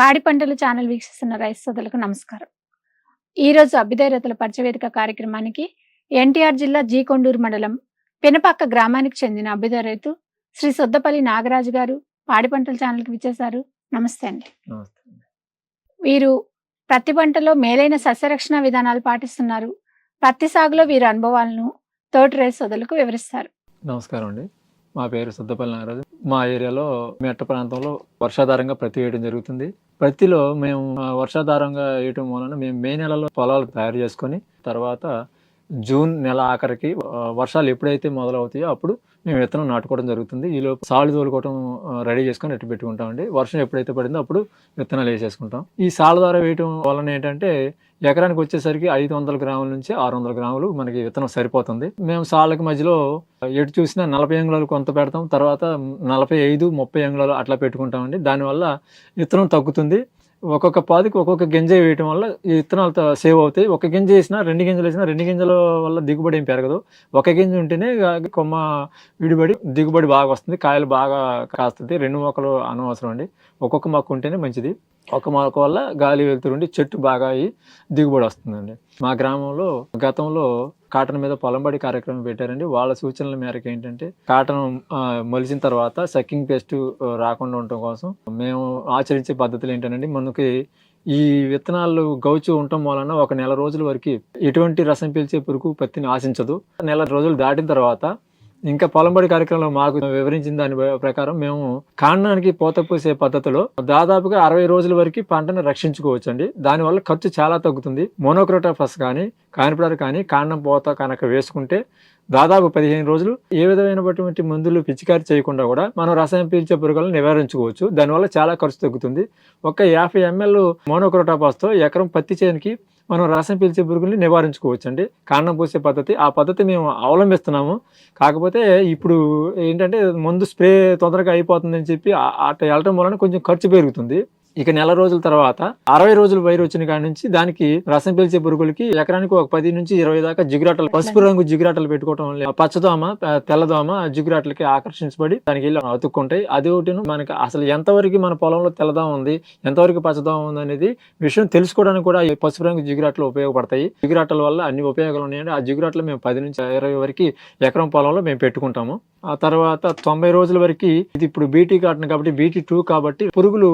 పాడి పంటలు ఛానల్ వీక్షిస్తున్న రైతు సోదరులకు నమస్కారం. ఈరోజు అభ్యుదయ రైతుల పరిచయవేదిక కార్యక్రమానికి ఎన్టీఆర్ జిల్లా జీ కొండూరు మండలం పినపక్క గ్రామానికి చెందిన అభ్యుదయ రైతు శ్రీ సొద్దపల్లి నాగరాజు గారు పాడి పంటల ఛానల్కి విచ్చేశారు. నమస్తే అండి. వీరు ప్రతి పంటలో మేలైన సస్యరక్షణ విధానాలు పాటిస్తున్నారు. పత్తి సాగులో వీరి అనుభవాలను తోటి రైతు సోదరులకు వివరిస్తారు. నమస్కారం అండి. మా పేరు సుద్దపల్లి నాగరాజు. మా ఏరియాలో మెట్ట ప్రాంతంలో వర్షాధారంగా ప్రతి వేయడం జరుగుతుంది. పత్తిలో మేము వర్షాధారంగా వేయటం వలన మేము మే నెలలో పొలాలు తయారు చేసుకొని తర్వాత జూన్ నెల ఆఖరికి వర్షాలు ఎప్పుడైతే మొదలవుతాయో అప్పుడు మేము విత్తనం నాటుకోవడం జరుగుతుంది. ఈలోపు సాలు తోలుకోవడం రెడీ చేసుకొని ఎట్టు పెట్టుకుంటామండి. వర్షం ఎప్పుడైతే పడిందో అప్పుడు విత్తనాలు వేసేసుకుంటాం. ఈ సాల ద్వారా వేయటం వలన ఏంటంటే ఎకరానికి వచ్చేసరికి ఐదు వందల గ్రాముల నుంచి ఆరు వందల గ్రాములు మనకి విత్తనం సరిపోతుంది. మేము సాళ్ళకి మధ్యలో ఎటు చూసినా నలభై అంగుళాలు కొంత పెడతాం. తర్వాత నలభై ఐదు ముప్పై అంగుళాలు అట్లా పెట్టుకుంటామండి. దానివల్ల విత్తనం తగ్గుతుంది. ఒక్కొక్క పాదికి ఒక్కొక్క గింజ వేయటం వల్ల ఈ విత్తనాలు సేవ్ అవుతాయి. ఒక గింజ వేసినా రెండు గింజలు వేసినా రెండు గింజల వల్ల దిగుబడి ఏం పెరగదు. ఒక గింజ ఉంటేనే కొమ్మ విడిబడి దిగుబడి బాగా వస్తుంది. కాయలు బాగా కాస్తుంది. రెండు మొక్కలు అనవసరం అండి. ఒక్కొక్క మొక్క ఉంటేనే మంచిది. ఒక మొలక వల్ల గాలి వెళ్తుండి చెట్టు బాగా అయ్యి దిగుబడి వస్తుందండి. మా గ్రామంలో గతంలో కాటన్ మీద పొలంబడి కార్యక్రమం పెట్టారండి. వాళ్ళ సూచనల మేరకు ఏంటంటే కాటన్ మొలిచిన తర్వాత సక్కింగ్ పేస్ట్ రాకుండా ఉండటం కోసం మేము ఆచరించే పద్ధతులు ఏంటంటే మనకి ఈ విత్తనాలు గౌచు ఉండటం వలన ఒక నెల రోజుల వరకు ఎటువంటి రసం పీల్చే పురుగు పత్తిని ఆశించదు. నెల రోజులు దాటిన తర్వాత ఇంకా పొలంబడి కార్యక్రమంలో మాకు వివరించిన దాని ప్రకారం మేము కాండానికి పూత పూసే పద్ధతిలో దాదాపుగా అరవై రోజుల వరకు పంటను రక్షించుకోవచ్చు అండి దానివల్ల ఖర్చు చాలా తగ్గుతుంది. మోనోక్రోటాఫస్ కానీ కానిపడారు కానీ కాండం పోత కనుక వేసుకుంటే దాదాపు పదిహేను రోజులు ఏ విధమైనటువంటి మందులు పిచికారి చేయకుండా కూడా మనం రసాయన పీల్చే పురుగులను నివారించుకోవచ్చు దానివల్ల చాలా ఖర్చు తగ్గుతుంది ఒక యాభై ఎంఎల్ మోనోక్రోటాపాస్తో ఎకరం పత్తి చేనుకి మనం రసం పీల్చే పురుగుల్ని నివారించుకోవచ్చు అండి కాండం పోసే పద్ధతి ఆ పద్ధతి మేము అవలంబిస్తున్నాము కాకపోతే ఇప్పుడు ఏంటంటే ముందు స్ప్రే తొందరగా అయిపోతుందని చెప్పి అట్లా వెళ్ళటం వలన కొంచెం ఖర్చు పెరుగుతుంది ఇక నెల రోజుల తర్వాత అరవై రోజులు వైరు వచ్చిన కాడి నుంచి దానికి రసం పీల్చే పురుగులకి ఎకరానికి ఒక పది నుంచి ఇరవై దాకా జిగురాటలు పసుపు రంగు జిగురాటలు పెట్టుకోవటం వల్ల ఆ పచ్చదోమ తెల్లదోమ ఆ జిగురాటలకి ఆకర్షించబడి దానికి వెళ్ళి అతుక్కుంటాయి. అది ఒకటి మనకి అసలు ఎంతవరకు మన పొలంలో తెల్లదోమ ఉంది ఎంతవరకు పచ్చదోమ ఉంది అనేది విషయం తెలుసుకోవడానికి కూడా ఈ పసుపు రంగు జిగురాటలు ఉపయోగపడతాయి. జిగురాటల వల్ల అన్ని ఉపయోగాలు ఉన్నాయండి. ఆ జిగురాటలు మేము పది నుంచి ఇరవై వరకు ఎకరం పొలంలో మేము పెట్టుకుంటాము. ఆ తర్వాత తొంభై రోజుల వరకు ఇది ఇప్పుడు బీటీ కాటన్ కాబట్టి బీటీ టూ కాబట్టి పురుగులు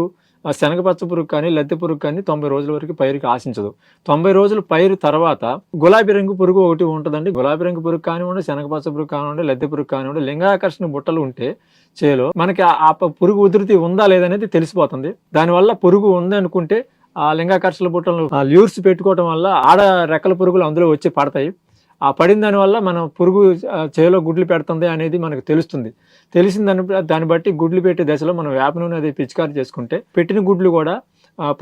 శనగపచ్చ పురుగు కానీ లద్దె పురుగు కానీ తొంభై రోజుల వరకు పైరుకి ఆశించదు. తొంభై రోజులు పైరు తర్వాత గులాబీ రంగు పురుగు ఒకటి ఉంటుందండి. గులాబీ రంగు పురుగు కానివ్వండి శనగపచ్చ పురుగు కానివ్వండి లద్దె పురుగు కానివ్వండి లింగాకర్షణ బుట్టలు ఉంటే చేలో మనకి ఆ- పురుగు ఉధృతి ఉందా లేదనేది తెలిసిపోతుంది. దానివల్ల పురుగు ఉందనుకుంటే ఆ లింగాకర్షణ బుట్టలు ల్యూర్స్ పెట్టుకోవడం వల్ల ఆడ రెక్కల పురుగులు అందులో వచ్చి పడతాయి. ఆ పడిన దానివల్ల మనం పురుగు చేలో గుడ్లు పెడుతుంది అనేది మనకు తెలుస్తుంది. తెలిసిన దాన్ని దాన్ని బట్టి గుడ్లు పెట్టే దశలో మనం వేప నూనె అది పిచికారి చేసుకుంటే పెట్టిన గుడ్లు కూడా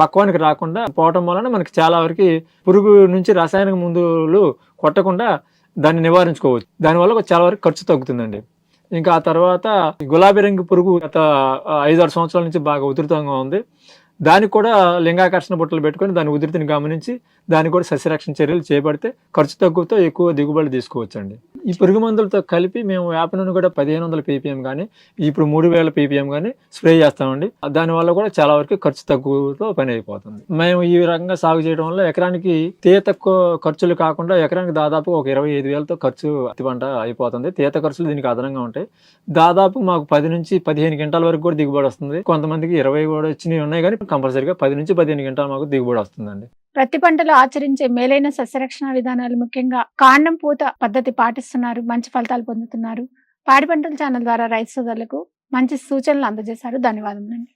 పక్వానికి రాకుండా పోవటం వలన మనకి చాలా వరకు పురుగు నుంచి రసాయనిక మందులు కొట్టకుండా దాన్ని నివారించుకోవచ్చు. దానివల్ల చాలా వరకు ఖర్చు తగ్గుతుందండి. ఇంకా ఆ తర్వాత గులాబీ రంగు పురుగు గత ఐదారు ఐదు ఆరు సంవత్సరాల నుంచి బాగా ఉధృతంగా ఉంది. దానికి కూడా లింగాకర్షణ బుట్టలు పెట్టుకొని దాని ఉధృతిని గమనించి దానికి కూడా సస్యరక్షణ చర్యలు చేపడితే ఖర్చు తగ్గుతో ఎక్కువ దిగుబడి తీసుకోవచ్చండి. ఈ పురుగు మందులతో కలిపి మేము వేప నూనె కూడా పదిహేను వందల పీపీఎం కానీ ఇప్పుడు మూడు వేల పీపీఎం కానీ స్ప్రే చేస్తామండి. దానివల్ల కూడా చాలా వరకు ఖర్చు తగ్గుతో పని అయిపోతుంది. మేము ఈ రకంగా సాగు చేయడం వల్ల ఎకరానికి తీత తక్కువ ఖర్చులు కాకుండా ఎకరానికి దాదాపు ఒక ఇరవై ఐదు వేలతో ఖర్చు అతి పంట అయిపోతుంది. తీత ఖర్చులు దీనికి అదనంగా ఉంటాయి. దాదాపు మాకు పది నుంచి పదిహేను గంటల వరకు కూడా దిగుబడి వస్తుంది. కొంతమందికి ఇరవై కూడా వచ్చినవి ఉన్నాయి కానీ కంపల్సరీగా పది నుంచి పదిహేను గంటలు మాకు దిగుబడి వస్తుందండి. ప్రతి పంటలో ఆచరించే మేలైన సస్యరక్షణ విధానాలు ముఖ్యంగా కాండం పూత పద్ధతి పాటిస్తున్నారు మంచి ఫలితాలు పొందుతున్నారు. పాడి పంటల ఛానల్ ద్వారా రైతు సోదరులకు మంచి సూచనలు అందజేశారు. ధన్యవాదములండి.